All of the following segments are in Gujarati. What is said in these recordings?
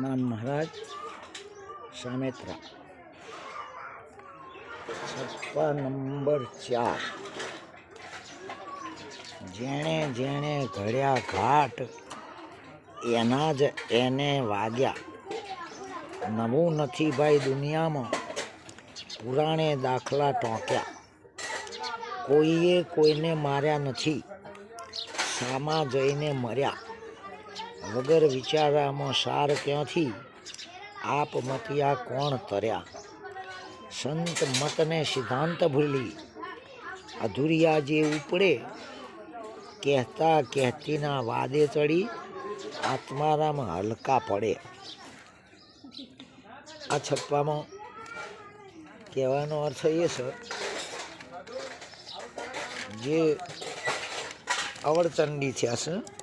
નામ મહારાજ સામેત્રા. છપ્પા નંબર ચાર. જેણે જેણે ઘડ્યા ઘાટ, એના જ એને વાગ્યા. નવું નથી ભાઈ દુનિયામાં, પુરાણે દાખલા ટોંક્યા. કોઈએ કોઈને માર્યા નથી. સામા જઈને મર્યા. વગર વિચારામાં સાર ક્યાંથી? આપ મતિયા કોણ તર્યા? સંત મતને સિદ્ધાંત ભૂલી. અધુરિયા જે ઉપડે, કહેતા કહેતીના વાદે ચડી આત્મારામ હલકા પડે. આ છપ્પામાં કહેવાનો અર્થ એ છે, જે અવળચંડી થયા છે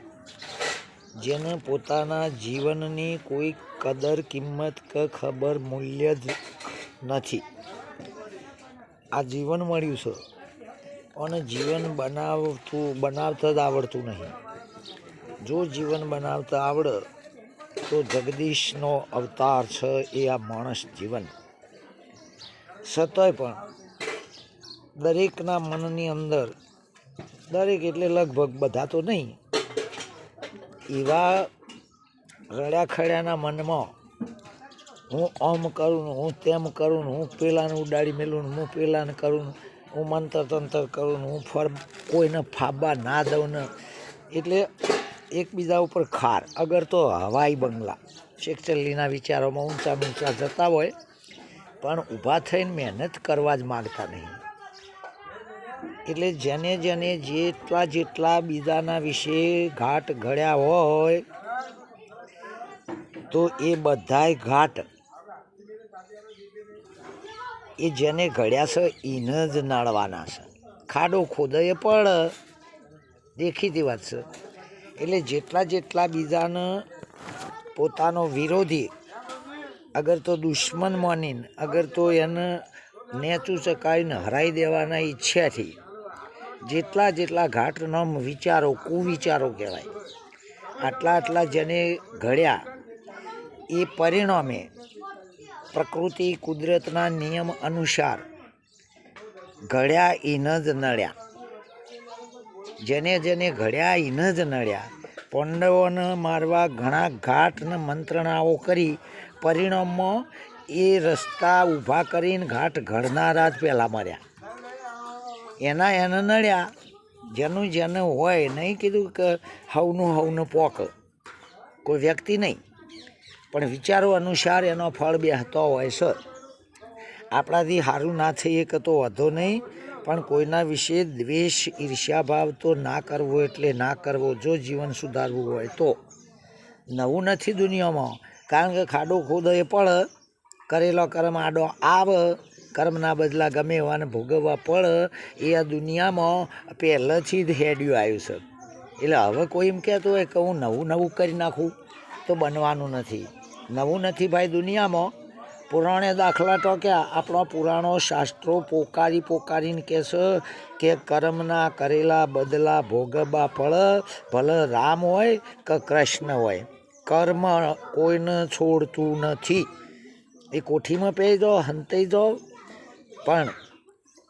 જેને પોતાના જીવનની કોઈ કદર, કિંમત કે ખબર, મૂલ્ય જ નથી. આ જીવન મળ્યું છે. અને જીવન બનાવતું, બનાવતા જ આવડતું નહીં. જો જીવન બનાવતા આવડે, તો જગદીશનો અવતાર છે એ આ માણસ જીવન. છતાંય પણ દરેકના મનની અંદર, દરેક એટલે લગભગ બધા તો નહીં એવા રડ્યા ખડ્યાના મનમાં હું ઓમ કરું ને હું તેમ કરું ને હું પેલાને ઉડાડી મેલું ને હું પેલાને કરું ને હું મંતર તંતર કરું ને હું ફર કોઈને ફાબા ના દઉં ને. એટલે એકબીજા ઉપર ખાર. અગર તો હવાઈ બંગલા શેખચલ્લીના વિચારોમાં ઊંચા ઊંચા જતા હોય, પણ ઊભા થઈને મહેનત કરવા જ માગતા નહીં. એટલે જેને જેને જેટલા જેટલા બીજાના વિશે ઘાટ ઘડ્યા હોય, તો એ બધાય ઘાટ એ જેને ઘડ્યા છે એને જ નાળવાના છે. ખાડો ખોદાય પણ દેખીતી વાત છે. એટલે જેટલા જેટલા બીજાને પોતાનો વિરોધી, અગર તો દુશ્મન માનીને, અગર તો એને નેચું ચકાવીને હરાઈ દેવાના ઈચ્છાથી જેટલા જેટલા ઘાટનામ વિચારો, કુવિચારો કહેવાય. આટલા આટલા જેને ઘડ્યા, એ પરિણામે પ્રકૃતિ કુદરતના નિયમ અનુસાર ઘડ્યા ઇન જ નડ્યા. જેને જેને ઘડ્યા ઇન જ નડ્યા, પાંડવોને મારવા ઘણા ઘાટને મંત્રણાઓ કરી, પરિણામમાં એ રસ્તા ઊભા કરીને ઘાટ ઘડનારા જ પહેલાં મર્યા. એના એને નડ્યા. જેનું જેને હોય નહીં કીધું કે હવનું હવનું પોક. કોઈ વ્યક્તિ નહીં. પણ વિચારો અનુસાર એનો ફળ બેહતો હોય છે. આપણાથી સારું ના થઈએ કે તો વધો નહીં. પણ કોઈના વિશે દ્વેષ, ઈર્ષ્યાભાવ તો ના કરવો એટલે ના કરવો. જો જીવન સુધારવું હોય તો. નવું નથી દુનિયામાં. કારણ કે ખાડો ખોદો એ પડે કરેલો કર્મ આડો આવે. કર્મના બદલા ગમે એવાને ભોગવવા પડે એ આ દુનિયામાં પહેલેથી જ હેડ્યું આવ્યું છે. એટલે હવે કોઈ એમ કહેતો હોય કે હું નવું નવું કરી નાખું, તો બનવાનું નથી. નવું નથી ભાઈ દુનિયામાં. પુરાણે દાખલા ટોક્યા આપણા પુરાણો શાસ્ત્રો પોકારી પોકારીને કહે છે કે કર્મના કરેલા બદલા ભોગવવા પડે ભલે રામ હોય કે કૃષ્ણ હોય. કર્મ કોઈને છોડતું નથી. એ કોઠીમાં પહેરી જાઓ હંતાઈ જાઓ પણ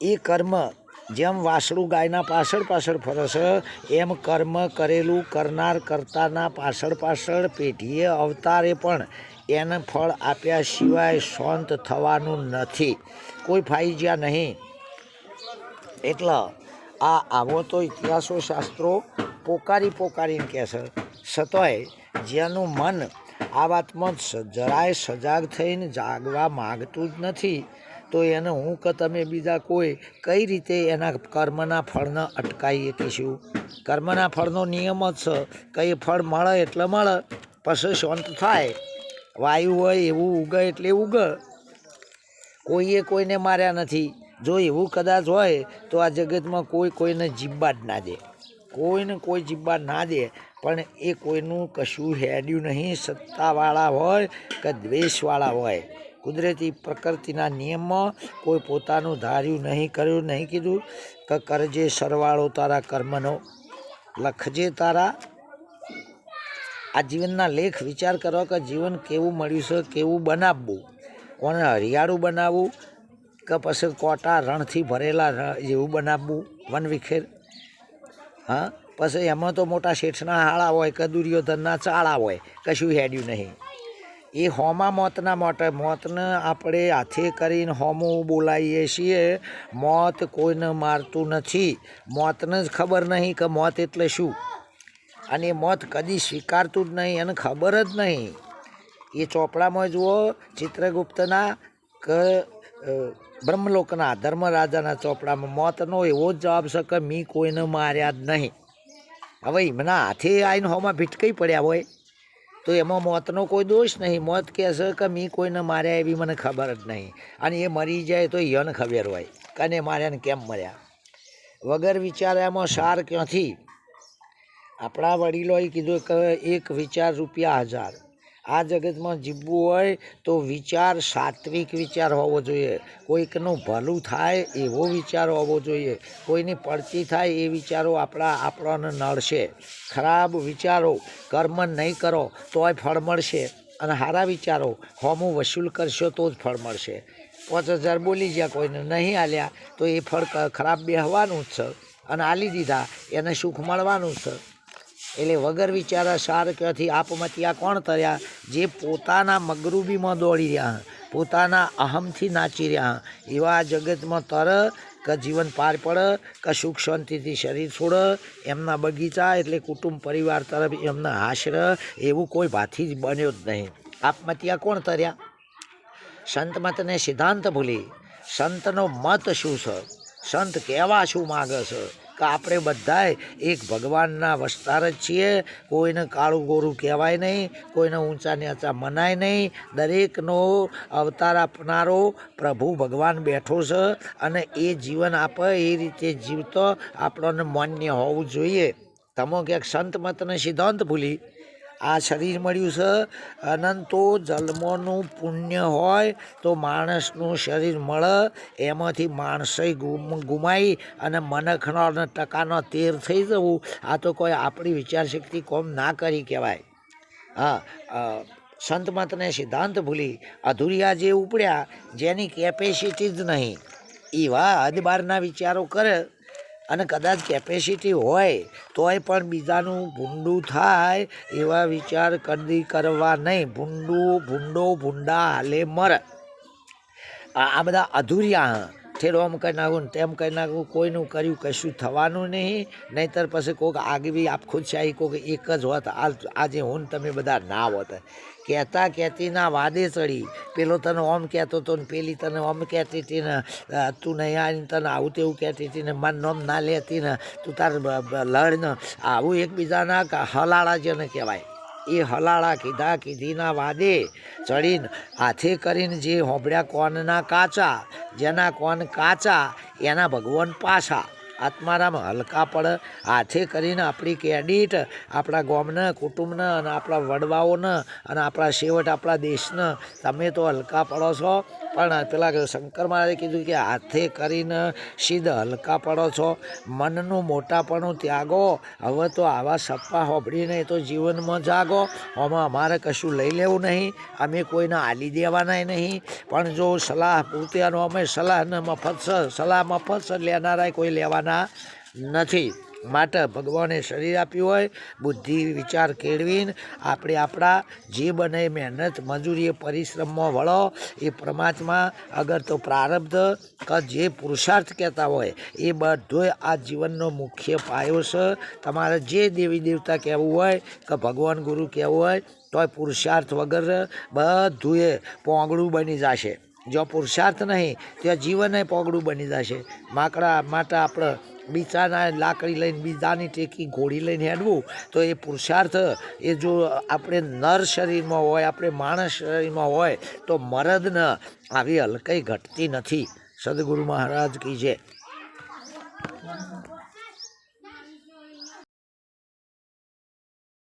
એ કર્મ જેમ વાસળું ગાયના પાછળ પાછળ ફરશે, એમ કર્મ કરેલું કરનાર કરતાના પાછળ પાછળ પેઢીએ અવતારે પણ એને ફળ આપ્યા સિવાય શાંત થવાનું નથી. કોઈ ફાઈજ્યા નહીં. એટલે આ આવો તો ઇતિહાસો શાસ્ત્રો પોકારી પોકારીને કહે છે. છતાંય જેનું મન આ વાતમાં જરાય સજાગ થઈને જાગવા માગતું જ નથી. તો એને હું કે તમે બીજા કોઈ કઈ રીતે એના કર્મના ફળને અટકાવી શકીશું કર્મના ફળનો નિયમ જ છે, કંઈ ફળ મળે એટલે મળે, પછી શાંત થાય. વાયુ હોય એવું ઉગે એટલે ઉગે. કોઈએ કોઈને માર્યા નથી. જો એવું કદાચ હોય તો આ જગતમાં કોઈ કોઈને જીબ્બા જ ના દે. કોઈને કોઈ જીબ્બા ના દે, પણ એ કોઈનું કશું હેડ્યું નહીં. સત્તાવાળા હોય કે દ્વેષવાળા હોય. કુદરતી પ્રકૃતિના નિયમમાં કોઈ પોતાનું ધાર્યું નહીં, કર્યું નહીં, કીધું કે કરજે સરવાળો તારા કર્મનો, લખજે તારા. આ જીવનના લેખ વિચાર કરો કે જીવન કેવું મળ્યું છે, કેવું બનાવવું. કોને હરિયાળું બનાવવું કે પછી કોટા રણથી ભરેલા જેવું બનાવવું, વન વિખેર? હા? પછી એમાં તો મોટા શેઠના હાળા હોય કે દુર્યોધનના ચાળા હોય, કશું હેડ્યું નહીં. એ હોમા મોતના માટે, મોતને આપણે હાથે કરીને હોમું બોલાવીએ છીએ. મોત કોઈને મારતું નથી. મોતને જ ખબર નહીં કે મોત એટલે શું. અને મોત કદી સ્વીકારતું જ નહીં એને ખબર જ નહીં. એ ચોપડામાં જુઓ, ચિત્રગુપ્તના કે બ્રહ્મલોકના, ધર્મરાજાના ચોપડામાં મોતનો એવો જ જવાબ છે કે મી કોઈને માર્યા જ નહીં. હવે એમના હાથે આવીને હોમાં ભીટકાઈ પડ્યા હોય. તો એમાં મોતનો કોઈ દોષ નહીં. મોત કહેશે કે મી કોઈને માર્યા એવી મને ખબર જ નહીં. અને એ મરી જાય તો યન ખબર હોય. કને માર્યા ને કેમ મર્યા? વગર વિચાર્યામાં સાર ક્યાંથી? આપણા વડીલોએ કીધું કે એક વિચાર રૂપિયા હજાર. આ જગતમાં જીવવું હોય તો વિચાર, સાત્વિક વિચાર હોવો જોઈએ. કોઈકનું ભલું થાય એવો વિચાર હોવો જોઈએ. કોઈની પડતી થાય એ વિચારો આપણા આપણને નડશે. ખરાબ વિચારો કર્મ નહીં કરો, તોય ફળ મળશે. અને સારા વિચારો હોમું વસૂલ કરશો તો જ ફળ મળશે. પાંચ હજાર બોલી ગયા કોઈને, નહીં આલ્યા તો એ ફળ ખરાબ બેહવાનું જ છે. અને આલી દીધા, એને સુખ મળવાનું જ છે. એટલે વગર વિચારા સાર ક્યાંથી આપમતિયા કોણ તર્યા? જે પોતાના મગરૂબીમાં દોડી રહ્યા, પોતાના અહમથી નાચી રહ્યા. એવા જગતમાં તર, કે જીવન પાર પડે, કે સુખ શાંતિથી શરીર છોડે, એમના બગીચા એટલે કુટુંબ પરિવાર તરફ એમના આશર એવું કોઈ ભાથી જ બન્યો જ નહીં. આપમતિયા કોણ તર્યા? સંત મતને સિદ્ધાંત ભૂલી. સંતનો મત શું છે? સંત કહેવા શું માગે છે? કે આપણે બધાય એક ભગવાનના વસ્તાર જ છીએ. કોઈને કાળું ગોરું કહેવાય નહીં, કોઈને ઊંચા નીચા મનાય નહીં. દરેકનો અવતાર આપનારો પ્રભુ ભગવાન બેઠો છે અને એ જીવન આપે, એ રીતે જીવતો આપણને માન્ય હોવું જોઈએ. તમે ક્યાંક સંત મતને સિદ્ધાંત ભૂલી આ શરીર મળ્યું છે. અનંતો જન્મોનું પુણ્ય હોય તો માણસનું શરીર મળે. એમાંથી માણસે ગુમ, ગુમાઈ અને મનખનો અને ટકાનો તેર થઈ જવું. આ તો કોઈ આપણી વિચારશક્તિ કોમ ના કરી કહેવાય. હા સંત મતને સિદ્ધાંત ભૂલી અધુરિયા જે ઉપડ્યા, જેની કેપેસિટી જ નહીં. એવા બહારના વિચારો કરે. અને કદાચ કેપેસિટી હોય, તોય પણ બીજાનું ભૂંડું થાય એવા વિચાર કદી કરવા નહીં. ભૂંડું, ભૂંડો, ભૂંડા હાલે મર. આ બધા અધૂરિયા ઠેરો ઓમ કરી નાખું તેમ કરી નાખું, કોઈનું કર્યું કશું થવાનું નહીં. નહીંતર પછી કોઈક આગવી આપ ખુદશાહી કોઈક એક જ હોત, આજે હું તમે બધા ના હોત. કહેતા કહેતીના વાદે ચડી. પેલો તને ઓમ કહેતો હતો ને પેલી તને ઓમ કહેતી હતી ને તું નહીં આવીને તને આવું તેવું કહેતી હતી ને, મન નોમ ના લેતી ને, તું તાર લડ ને આવું એકબીજાના હલાળા જેને કહેવાય. એ હલાળા કીધા કીધીના વાદે ચડીને હાથે કરીને જે હોંભળ્યા કોનના કાચા, જેના કોન કાચા, એના ભગવાન પાછા. આત્મારામ હલકા પડે, હાથે કરીને આપણી કેડિટ, આપણા ગોમને, કુટુંબને અને આપણા વડવાઓને અને આપણા શેવટ આપણા દેશને તમે તો હલકા પડો છો. પણ પેલા શંકર મહારાજે કીધું કે હાથે કરીને સીધ હલકા પડો છો. મનનું મોટાપણું ત્યાગો. હવે તો આવા સપ્પા હોબળીને તો જીવનમાં જાગો. આમાં અમારે કશું લઈ લેવું નહીં. અમે કોઈને આલી દેવાના નહીં. પણ જો સલાહ પૂરતીનો અમે સલાહને મફત સલાહ મફત છે લેનારાય કોઈ લેવાના નથી. માટે ભગવાને શરીર આપ્યું હોય, બુદ્ધિ વિચાર કેળવીને આપણે આપણા જે બને મહેનત, મજૂરી એ પરિશ્રમમાં વળો. એ પરમાત્મા અગર તો પ્રારબ્ધ કે જે પુરુષાર્થ કહેતા હોય, એ બધોય આ જીવનનો મુખ્ય પાયો છે. તમારે જે દેવી દેવતા કહેવું હોય કે ભગવાન ગુરુ કહેવું હોય, તોય પુરુષાર્થ વગર બધુંય પોંગળું બની જશે. જો પુરુષાર્થ નહીં, તો જીવને પોગડું બની જશે. માકડા, માટે આપણે બીજાના લાકડી લઈને, બીજાની ટેકી ઘોડી લઈને હેડવું, તો એ પુરુષાર્થ, એ જો આપણે નર શરીરમાં હોય, આપણે માણસ શરીરમાં હોય, તો મરદને આવી હલકઈ ઘટતી નથી. સદગુરુ મહારાજ કી જય.